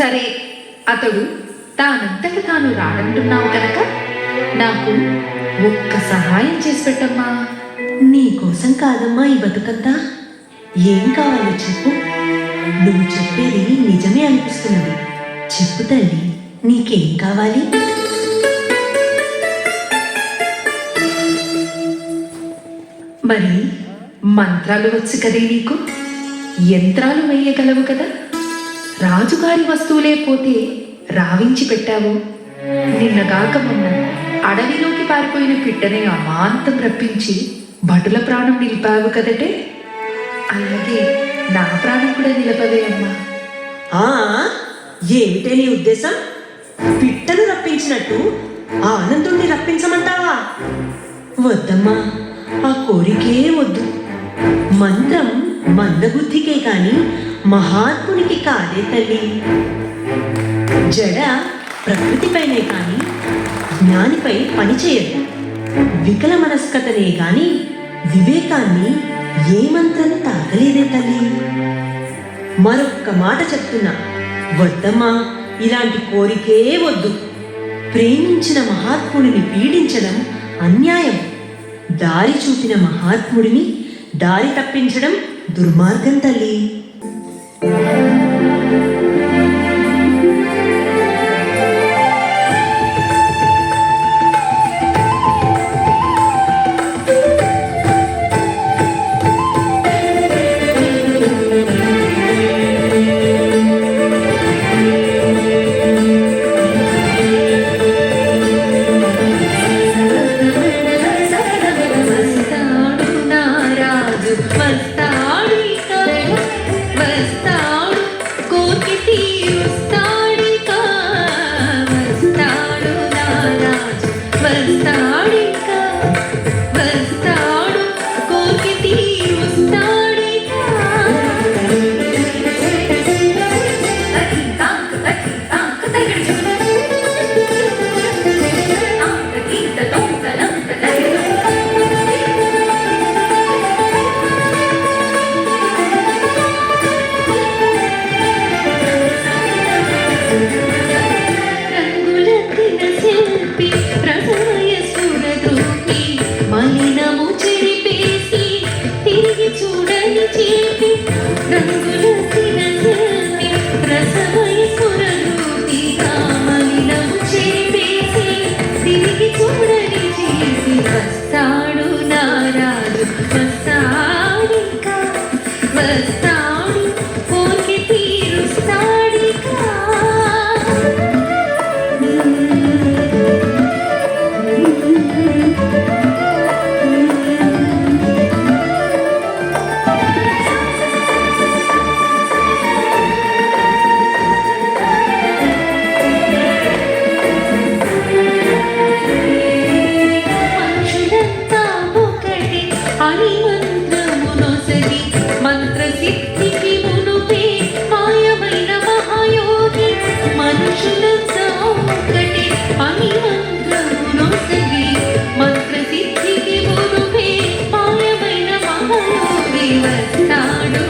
సరే అతడు తానంతట తాను రాడంటున్నావు కనుక నాకు ఒక్క సహాయం చేసి పెట్టమ్మా. నీకోసం కాదమ్మా ఈ బతుకంతా. ఏం కావాలో చెప్పు. నువ్వు చెప్పేది నిజమే అనిపిస్తున్నది. చెప్పు తల్లి నీకేం కావాలి? మరి మంత్రాలు వచ్చు కదే నీకు? యంత్రాలు వేయగలవు కదా? రాజుగారి వస్తువులే పోతే రావించి పెట్టావు. నిన్నగాక మొన్న అడవిలోకి పారిపోయిన పిట్టని అమాంతం రప్పించి భటుల ప్రాణం నిలిపావు కదటే. అలాగే నా ప్రాణం కూడా నిలపవే అమ్మా. ఆ ఏమిటే నీ ఉద్దేశం? పిట్టను రప్పించినట్టు ఆనందుణ్ణి రప్పించమంటావా? వద్దమ్మా ఆ కోరికే వద్దు. మంత్రం మందబుద్ధికే కానీ మహాత్మునికి కాదే తల్లి. జడ ప్రకృతిపైనే కాని జ్ఞానిపై పనిచేయదు వికల మనస్కతనే గాని వివేకాన్ని ఏ మంత్రం తాకలేదే తల్లి. మరొక్క మాట చెప్తున్నా వద్దమ్మా ఇలాంటి కోరికే వద్దు. ప్రేమించిన మహాత్ముడిని పీడించడం అన్యాయం. దారి చూపిన మహాత్ముడిని దారి తప్పించడం దుర్మార్గం తల్లి. superstar. 啊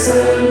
coração.